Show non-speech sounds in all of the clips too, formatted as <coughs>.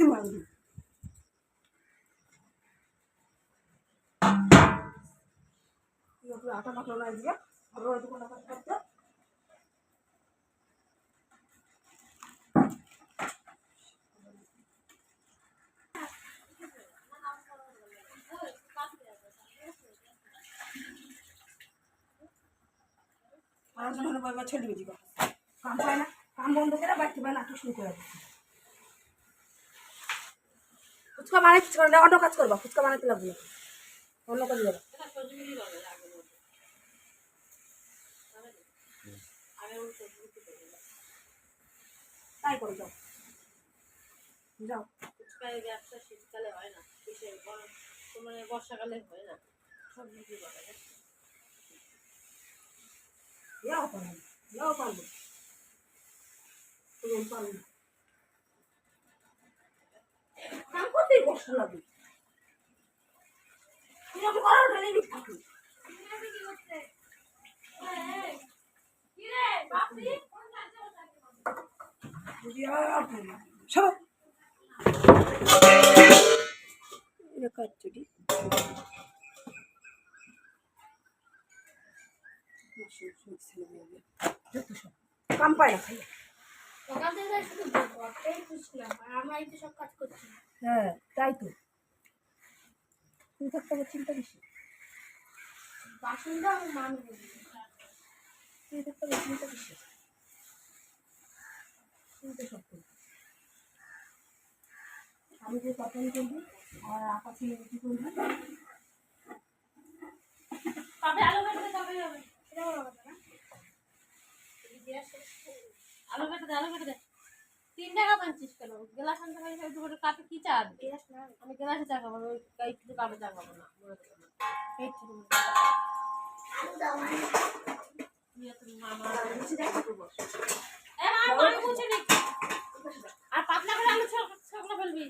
দিব আমি। একটু আটা মাখলো না দিয়ে। আরও কাম পায় না, কাম বন্ধ করে বাড়তে পায় নাটক শুরু করে ফুচকা বানাইতে পারবে অন্য কাজ করবা ফুচকা বানাইতে লাগবে। অন্য কাজ করবা। তাই করো যাও। যাও। ফুচকায় ব্যবসা শীতকালে হয় না মানে বর্ষাকালে হয় না। সব বিক্রি করা যায়। যাও পারবে যাও পারবে। পারবে এটা কাজ চুরি? কাম পায় না। খাই সকাল থেকে শুধু খুঁজছিলাম আর তো সব কাজ করছি হ্যাঁ। তাই তো। তুমি হবে চিন্তা বেশি বাসনটা আমার মামি দিয়েছে তুমি চিন্তা বেশি চিন্তা সব করবে। আমি যে তখন করবি আর আকাশে রুটি করবি? কবে আলু কাটতে কবে হবে। সেটা বড় কথা না? আলু আলু কাটতে তিন টাকা পাচ্ছিস কেন? গ্লাস আনতে পারি কাপে কি চা দিবি? গ্যাস আমি গ্লাসে খাব না, ওই একটু কাপে চা খাব না। এই তুই আর পাতলা করে আলু ছকলা ফেলবি।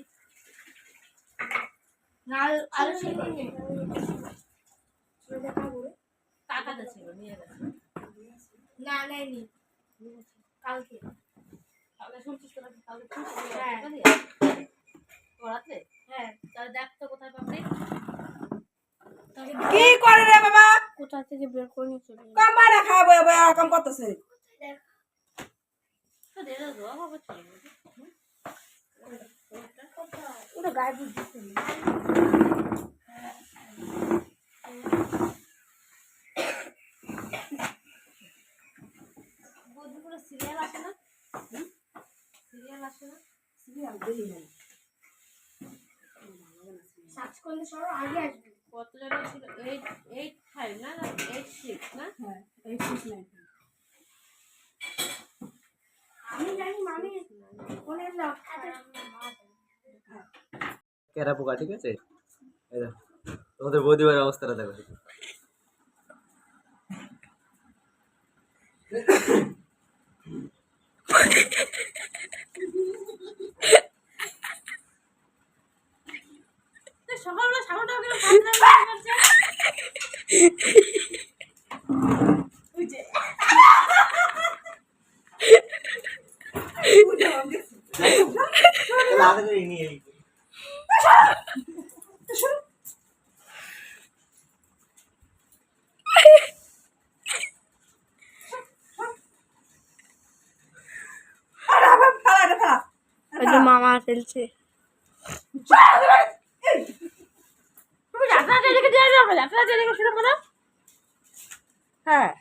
না আলু আলু ছিল সেটা খাব রে টাকাতে ছিল নিয়ে গেছে। না নেয়নি। কালকে। কালকে শুনছিস তোরা কালকে হ্যাঁ। কি করে রে বাবা? কোথা থেকে বের করে নিয়ে চলে কাম পায় না খাব এবার কাম করতেছে। ওটা গায়ে বুঝ দুপুরে সিরিয়াল আসে না? সিরিয়াল আসে না? সার্চ করলে সব আগে আসবে। কত জন ছিল? এইট এইট ফাইভ না? না এইট সিক্স না? হ্যাঁ এই শেষ নাই আমি জানি মামি ফোনের লক। ক্যারা পোকা ঠিক আছে? তোমাদের বৌদিবার অবস্থাটা দেখো। তো <laughs> সকালবেলা ওকে করছে মামা ফেলছে। তুমি রাস্তাটা রেখে দেওয়া যাবে রাস্তাটা রেখে শুরু হ্যাঁ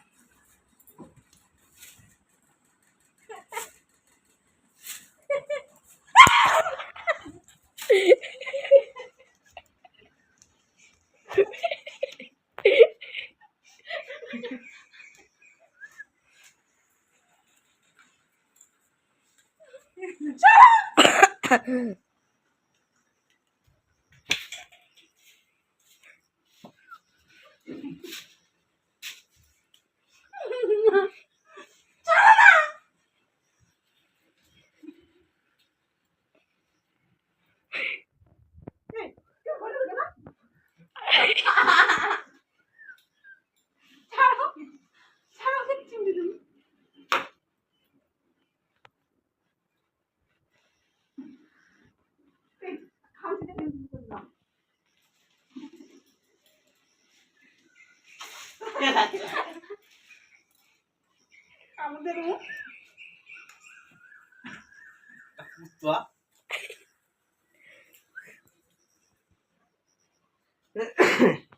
Shut up! আমাদের কুত্তা <coughs>